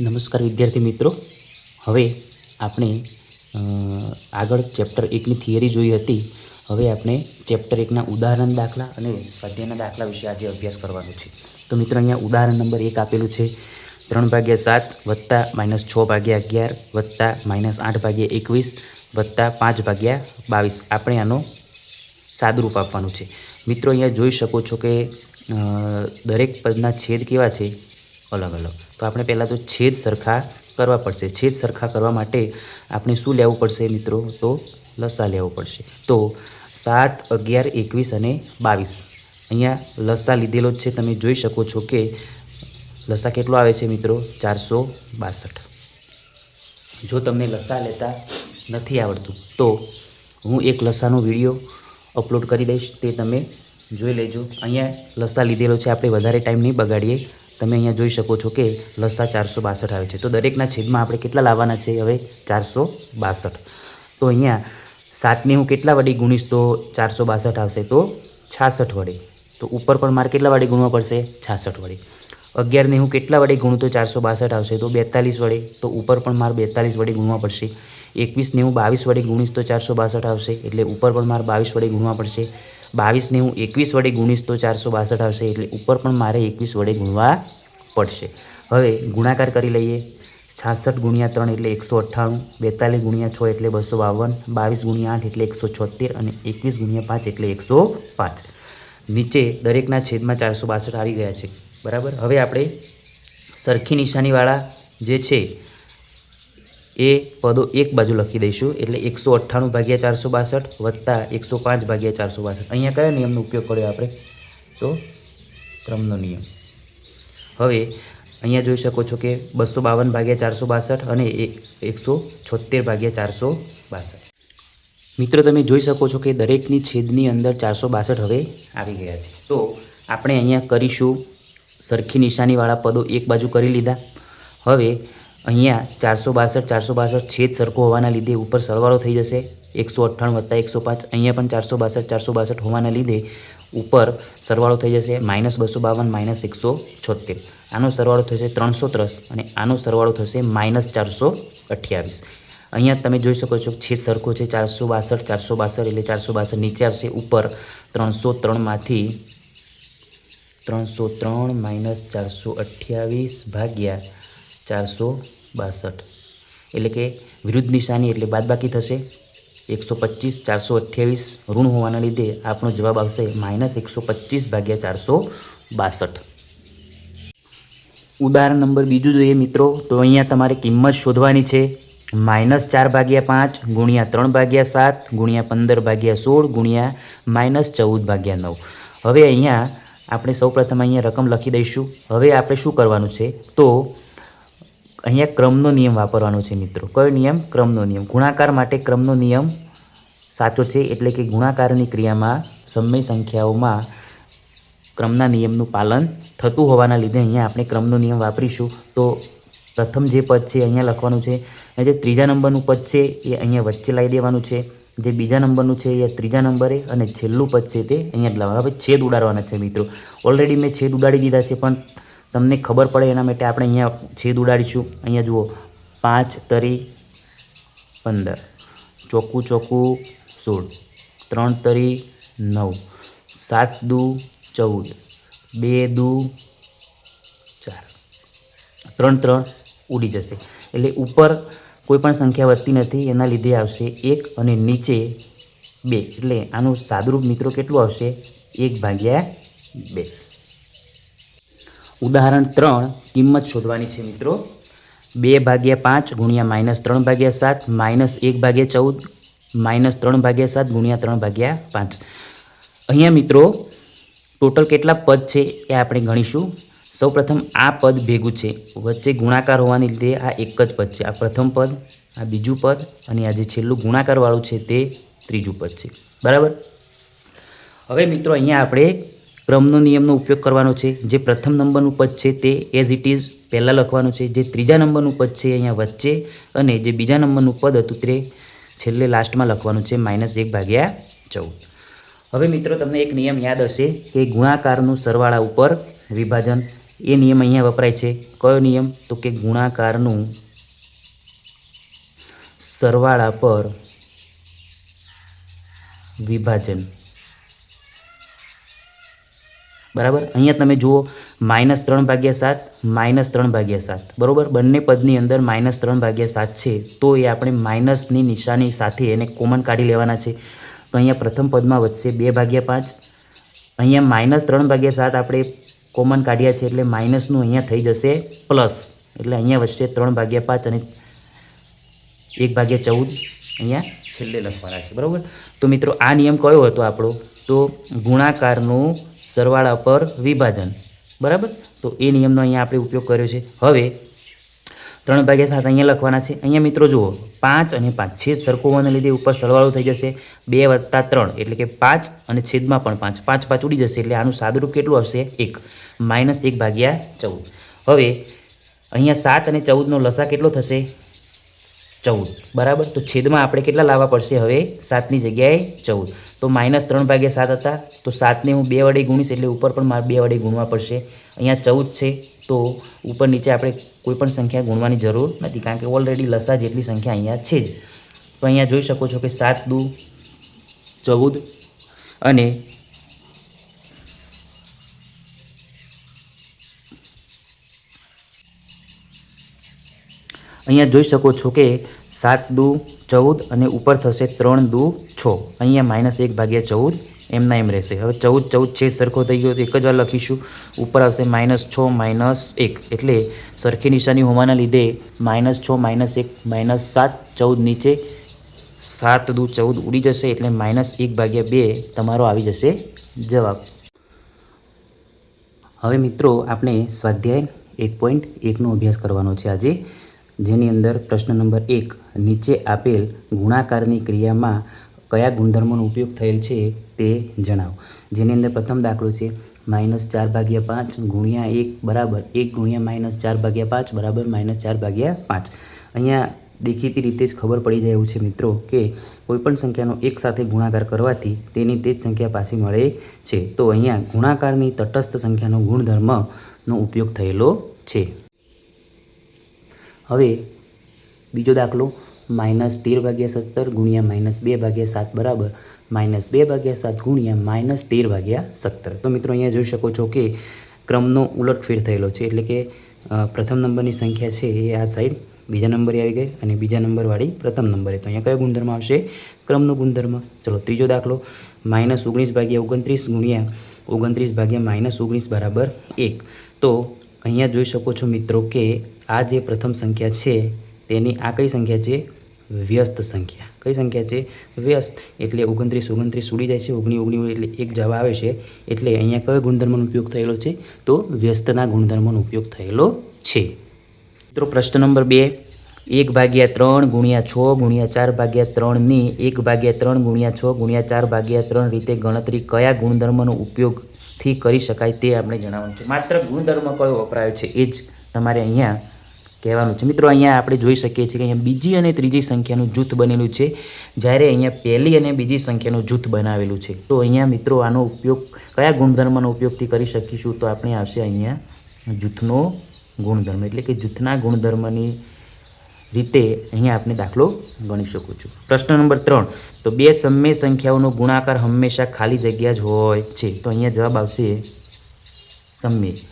નમસ્કાર વિદ્યાર્થી મિત્રો. હવે આપણે આગળ ચેપ્ટર એકની થિયરી જોઈ હતી. હવે આપણે ચેપ્ટર એકના ઉદાહરણ દાખલા અને સ્વાધ્યાયના દાખલા વિશે આજે અભ્યાસ કરવાનો છે. તો મિત્રો, અહીંયા ઉદાહરણ નંબર એક આપેલું છે. ત્રણ ભાગ્યા સાત વત્તા માઇનસ છ ભાગ્યા અગિયાર વત્તા માઇનસ આઠ ભાગ્યા એકવીસ વત્તા પાંચ ભાગ્યા બાવીસ. આપણે આનો સાદરૂપ આપવાનું છે. મિત્રો, અહીંયા જોઈ શકો છો કે દરેક પદના છેદ કેવા છે? અલગ અલગ. તો આપણે પહેલાં તો છેદ સરખા કરવા પડશે. છેદ સરખા કરવા માટે આપણે શું લેવું પડશે મિત્રો? તો લસા લેવો પડશે. તો સાત અગિયાર એકવીસ અને બાવીસ. અહીંયા લસા લીધેલો જ છે. તમે જોઈ શકો છો કે લસા કેટલો આવે છે મિત્રો? ચારસો બાસઠ. જો તમને લસા લેતા નથી આવડતું, તો હું એક લસાનો વીડિયો અપલોડ કરી દઈશ. તે તમે જોઈ લેજો. અહીંયા લસા લીધેલો છે. આપણે વધારે ટાઈમ નહીં બગાડીએ. તમે અહીંયા જોઈ શકો છો કે લસા ચારસો બાસઠ આવે છે. તો દરેકના છેદમાં આપણે કેટલા લાવવાના છે? હવે ચારસો બાસઠ. તો અહીંયા સાતને હું કેટલા વડે ગુણીશ તો ચારસો બાસઠ આવશે તો છાસઠ વડે. તો ઉપર પણ મારે કેટલા વડે ગુણવા પડશે? છાસઠ વડે. અગિયારને હું કેટલા વડે ગુણું તો ચારસો બાસઠ આવશે તો બેતાલીસ વડે. તો ઉપર પણ મારે બેતાલીસ વડે ગુણવા પડશે. એકવીસને હું બાવીસ વડે ગુણીશ તો ચારસો બાસઠ આવશે. એટલે ઉપર પણ મારે બાવીસ વડે ગુણવા પડશે. બાવીસને હું એકવીસ વડે ગુણીશ તો ચારસો બાસઠ આવશે, એટલે ઉપર પણ મારે એકવીસ વડે ગુણવા પડશે. હવે ગુણાકાર કરી લઈએ. છાસઠ ગુણ્યા ત્રણ એટલે એકસો અઠ્ઠાણું, બેતાલીસ ગુણ્યા છ એટલે બસો બાવન, બાવીસ ગુણ્યા આઠ એટલે એકસો છોતેર અને એકવીસ ગુણ્યા પાંચ એટલે એકસો પાંચ. નીચે દરેકના છેદમાં ચારસો બાસઠ આવી ગયા છે. બરાબર? હવે આપણે સરખી નિશાનીવાળા જે છે એ પદો એક બાજુ લખી દઈશું. એટલે એકસો અઠ્ઠાણું ભાગ્યા ચારસો બાસઠ વત્તા એકસો પાંચ ભાગ્યા ચારસો બાસઠ. અહીંયા કયા નિયમનો ઉપયોગ કર્યો આપણે? તો ક્રમનો નિયમ. હવે અહીંયા જોઈ શકો છો કે બસો બાવન ભાગ્યા ચારસો બાસઠ અને એકસો છોતેર ભાગ્યા ચારસો બાસઠ. મિત્રો, તમે જોઈ શકો છો કે દરેકની છેદની અંદર ચારસો બાસઠ હવે આવી ગયા છે. તો આપણે અહીંયા કરીશું સરખી નિશાનીવાળા પદો એક બાજુ કરી લીધા. હવે અહીંયા ચારસો બાસઠ ચારસો બાસઠ છેદ સરખો હોવાના લીધે ઉપર સરવાળો થઈ જશે. એકસો અઠ્ઠાણું વત્તા એકસો પાંચ, અહીંયા પણ ચારસો બાસઠ ચારસો બાસઠ હોવાના લીધે ઉપર સરવાળો થઈ જશે માઇનસ બસો બાવન, માઇનસ એકસો છોતેર આનો સરવાળો થશે ત્રણસો ત્રસ અને આનો સરવાળો થશે માઇનસ ચારસો અઠ્યાવીસ. અહીંયા તમે જોઈ શકો છો છેદ સરખો છે, ચારસો બાસઠ ચારસો બાસઠ એટલે ચારસો બાસઠ નીચે આવશે ઉપર ત્રણસો ત્રણમાંથી ત્રણસો ત્રણ માઇનસ ચારસો અઠ્યાવીસ ભાગ્યા ચારસો બાસઠ. એટલે કે વિરુદ્ધ નિશાની એટલે બાદબાકી થશે. એકસો પચીસ, ચારસો અઠ્યાવીસ ઋણ હોવાના લીધે આપણો જવાબ આવશે માઇનસ એકસો પચીસ ભાગ્યા ચારસો બાસઠ. ઉદાહરણ નંબર બીજું જોઈએ મિત્રો. તો અહીંયા તમારે કિંમત શોધવાની છે. માઇનસ ચાર ભાગ્યા પાંચ ગુણ્યા ત્રણ ભાગ્યા સાત ગુણ્યા પંદર ભાગ્યા સોળ ગુણ્યા માઇનસ ચૌદ ભાગ્યા નવ. હવે અહીંયા આપણે સૌપ્રથમ અહીંયા રકમ લખી દઈશું. હવે આપણે શું કરવાનું છે? તો અહીંયા ક્રમનો નિયમ વાપરવાનો છે મિત્રો. કયો નિયમ? ક્રમનો નિયમ. ગુણાકાર માટે ક્રમનો નિયમ સાચો છે એટલે કે ગુણાકારની ક્રિયામાં સમય સંખ્યાઓમાં ક્રમના નિયમનું પાલન થતું હોવાના લીધે અહીંયા આપણે ક્રમનો નિયમ વાપરીશું. તો પ્રથમ જે પદ છે અહીંયા લખવાનું છે, અને જે ત્રીજા નંબરનું પદ છે એ અહીંયા વચ્ચે લાવી દેવાનું છે. જે બીજા નંબરનું છે એ ત્રીજા નંબરે, અને છેલ્લું પદ છે તે અહીંયા લાવવાનું હવે છેદ ઉડાડવાના છે મિત્રો. ઓલરેડી મેં છેદ ઉડાડી દીધા છે, પણ તમને ખબર પડે એના માટે આપણે અહીંયા છેદ ઉડાડીશું. અહીંયા જુઓ, પાંચ તરી પંદર. ચોખ્ખું ચોખ્ખું સોળ. ત્રણ તરી નવ. સાત દુ ચૌદ. બે દુ ચાર. ત્રણ ત્રણ ઉડી જશે. એટલે ઉપર કોઈ પણ સંખ્યા વધતી નથી, એના લીધે આવશે એક અને નીચે બે. એટલે આનું સાદરૂપ મિત્રો કેટલું આવશે? એક ભાગ્યા બે. ઉદાહરણ ત્રણ, કિંમત શોધવાની છે મિત્રો. બે ભાગ્યા પાંચ ગુણ્યા માઇનસ ત્રણ ભાગ્યા સાત, માઇનસ એક ભાગ્યા ચૌદ, માઇનસ ત્રણ ભાગ્યા સાત ગુણ્યા ત્રણ ભાગ્યા પાંચ. અહીંયા મિત્રો, ટોટલ કેટલા પદ છે એ આપણે ગણીશું. સૌપ્રથમ આ પદ ભેગું છે. વચ્ચે ગુણાકાર હોવાને લીધે આ એક જ પદ છે. આ પ્રથમ પદ, આ બીજું પદ અને આ જે છેલ્લું ગુણાકારવાળું છે તે ત્રીજું પદ છે. બરાબર? હવે મિત્રો, અહીંયા આપણે ક્રમનો નિયમનો ઉપયોગ કરવાનો છે. જે પ્રથમ નંબરનું પદ છે તે એઝ ઇટ ઇઝ પહેલાં લખવાનું છે. જે ત્રીજા નંબરનું પદ છે અહીંયા વચ્ચે અને જે બીજા નંબરનું પદ હતું તે છેલ્લે લાસ્ટમાં લખવાનું છે માઇનસ એક ભાગ્યા ચૌદ. હવે મિત્રો તમને એક નિયમ યાદ હશે કે ગુણાકારનું સરવાળા ઉપર વિભાજન. એ નિયમ અહીંયા વપરાય છે. કયો નિયમ? તો કે ગુણાકારનું સરવાળા પર વિભાજન. બરાબર? અહીંયા તમે જુઓ માઇનસ ત્રણ ભાગ્યા સાત માઇનસ ત્રણ ભાગ્યા સાત. બરાબર? બંને પદની અંદર માઇનસ ત્રણ ભાગ્યા સાત છે, તો એ આપણે માઇનસની નિશાની સાથે એને કોમન કાઢી લેવાના છે. તો અહીંયા પ્રથમ પદમાં વધશે બે ભાગ્યા પાંચ. અહીંયા માઇનસ ત્રણ ભાગ્યા સાત આપણે કોમન કાઢ્યા છે, એટલે માઇનસનું અહીંયા થઈ જશે પ્લસ એટલે અહીંયા વધશે ત્રણ ભાગ્યા પાંચ અને એક ભાગ્યા ચૌદ. અહીંયા છેલ્લે લખવાના છે, બરાબર? તો મિત્રો, આ નિયમ કયો હતો આપણો? તો ગુણાકારનું સરવાળા પર વિભાજન. બરાબર? તો એ નિયમનો અહીંયા આપણે ઉપયોગ કર્યો છે. હવે ત્રણ ભાગ્યા સાત અહીંયા લખવાના છે. અહીંયા મિત્રો જુઓ, પાંચ અને પાંચ. છેદ સરખો હોવાને લીધે ઉપર સરવાળો થઈ જશે. બે વત્તા ત્રણ, એટલે કે પાંચ અને છેદમાં પણ પાંચ. પાંચ પાંચ ઉડી જશે, એટલે આનું સાદુરૂપ કેટલું આવશે? એક. માઇનસ એક ભાગ્યા ચૌદ. હવે અહીંયા સાત અને ચૌદનો લસા કેટલો થશે? ચૌદ. બરાબર? તો છેદમાં આપણે કેટલા લાવવા પડશે? હવે સાતની જગ્યાએ ચૌદ. તો માઇનસ ત્રણ ભાગ્યા સાત હતા, તો સાતને હું બે વડે ગુણીશ એટલે ઉપર પણ મારે બે વડે ગુણવા પડશે. અહીંયા ચૌદ છે, તો ઉપર નીચે આપણે કોઈ પણ સંખ્યા ગુણવાની જરૂર નથી, કારણ કે ઓલરેડી લસા જેટલી સંખ્યા અહીંયા છે જ. તો અહીંયા જોઈ શકો છો કે સાત, દુ, ચૌદ અને અહીંયા જોઈ શકો છો કે સાત દુ ચૌદ અને ઉપર થશે ત્રણ દુ છ. અહીંયા માઇનસ એક ભાગ્યા ચૌદ, એમના એમ રહેશે. હવે ચૌદ ચૌદ છે સરખો થઈ ગયો તો એક જ વાર લખીશું. ઉપર આવશે માઇનસ છ, માઇનસ એક. એટલે સરખી નિશાની હોવાના લીધે માઇનસ છ, માઇનસ એક, માઇનસ સાત, ચૌદ નીચે સાત દુ ચૌદ ઉડી જશે એટલે માઇનસ એક ભાગ્યા બે તમારો આવી જશે જવાબ. હવે મિત્રો આપણે સ્વાધ્યાય એક પોઈન્ટ એકનો અભ્યાસ કરવાનો છે આજે. જેની અંદર પ્રશ્ન નંબર એક, નીચે આપેલ ગુણાકારની ક્રિયામાં કયા ગુણધર્મોનો ઉપયોગ થયેલ છે તે જણાવો. જેની અંદર પ્રથમ દાખલો છે, માઇનસ ચાર ભાગ્યા પાંચ ગુણ્યા એક બરાબર, એક ગુણ્યા માઇનસ ચાર ભાગ્યા પાંચ બરાબર માઇનસ ચાર ભાગ્યા પાંચ. અહીંયા દેખીતી રીતે જ ખબર પડી જાય એવું છે મિત્રો કે કોઈપણ સંખ્યાનો એક સાથે ગુણાકાર કરવાથી તેની તે જ સંખ્યા પાછી મળે છે. તો અહીંયા ગુણાકારની તટસ્થ સંખ્યાનો ગુણધર્મનો ઉપયોગ થયેલો છે. હવે બીજો દાખલો, માઇનસ તેર ભાગ્યા સત્તર ગુણ્યા માઇનસ બે ભાગ્યા સાત બરાબર, માઇનસ બે ભાગ્યા સાત ગુણ્યા માઇનસ તેર ભાગ્યા સત્તર. તો મિત્રો અહીંયા જોઈ શકો છો કે ક્રમનો ઉલટફેર થયેલો છે, એટલે કે પ્રથમ નંબરની સંખ્યા છે એ આ સાઈડ બીજા નંબરે આવી ગઈ અને બીજા નંબરવાળી પ્રથમ નંબરે. તો અહીંયા કયો ગુણધર્મ આવશે? ક્રમનો ગુણધર્મ. ચલો, ત્રીજો દાખલો, માઇનસ ઓગણીસ ભાગ્યા ઓગણત્રીસ ગુણ્યા ઓગણત્રીસ ભાગ્યા માઇનસ ઓગણીસ બરાબર એક. તો અહીંયા જોઈ શકો છો મિત્રો કે આ જે પ્રથમ સંખ્યા છે, તેની આ કઈ સંખ્યા છે? વ્યસ્ત સંખ્યા. કઈ સંખ્યા છે? વ્યસ્ત. એટલે ઓગણત્રીસ ઓગણત્રીસ ઉડી જાય છે, ઓગણી ઓગણી એટલે એક જવાબ આવે છે. એટલે અહીંયા કયો ગુણધર્મનો ઉપયોગ થયેલો છે? તો વ્યસ્તના ગુણધર્મનો ઉપયોગ થયેલો છે. મિત્રો, પ્રશ્ન નંબર બે. એક ભાગ્યા ત્રણ ગુણ્યા છ ગુણ્યા ચાર ભાગ્યા ત્રણની એક ભાગ્યા ત્રણ ગુણ્યા છ ગુણ્યા ચાર ભાગ્યા ત્રણ રીતે ગણતરી કયા ગુણધર્મનો ઉપયોગથી કરી શકાય તે આપણે જણાવવાનું છે. માત્ર ગુણધર્મ કયો વપરાયો છે એ જ તમારે અહીંયા કહેવાનું છે. મિત્રો, અહીંયા આપણે જોઈ શકીએ છીએ કે અહીંયા બીજી અને ત્રીજી સંખ્યાનું જૂથ બનેલું છે. જ્યારે અહીંયા પહેલી અને બીજી સંખ્યાનું જૂથ બનાવેલું છે. તો અહીંયા મિત્રો, આનો ઉપયોગ કયા ગુણધર્મનો ઉપયોગથી કરી શકીશું? તો આપણે આવશે અહીંયા જૂથનો ગુણધર્મ. એટલે કે જૂથના ગુણધર્મની રીતે અહીંયા આપણે દાખલો ગણી શકું છું. પ્રશ્ન નંબર ત્રણ. તો બે સમય સંખ્યાઓનો ગુણાકાર હંમેશા ખાલી જગ્યા જ હોય છે. તો અહીંયા જવાબ આવશે સમય.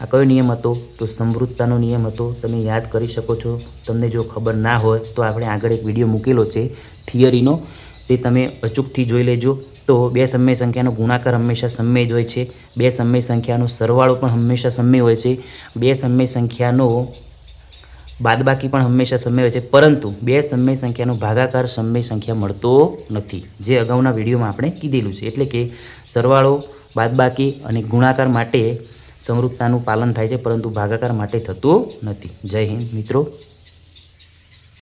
આ કયો નિયમ હતો? તો સમૃદ્ધતાનો નિયમ હતો. તમે યાદ કરી શકો છો. તમને જો ખબર ના હોય તો આપણે આગળ એક વીડિયો મૂકેલો છે થિયરીનો તે તમે અચૂકથી જોઈ લેજો. તો બે સમય સંખ્યાનો ગુણાકાર હંમેશા સમય જ હોય છે. બે સમય સંખ્યાનો સરવાળો પણ હંમેશા સમય હોય છે. બે સમય સંખ્યાનો બાદબાકી પણ હંમેશા સમય હોય છે. પરંતુ બે સમય સંખ્યાનો ભાગાકાર સમય સંખ્યા મળતો નથી. જે અગાઉના વિડીયોમાં આપણે કીધેલું છે. એટલે કે સરવાળો, બાદબાકી અને ગુણાકાર માટે સમૃદ્ધતાનું પાલન થાય છે પરંતુ ભાગાકાર માટે થતું નથી. જય હિન્દ મિત્રો.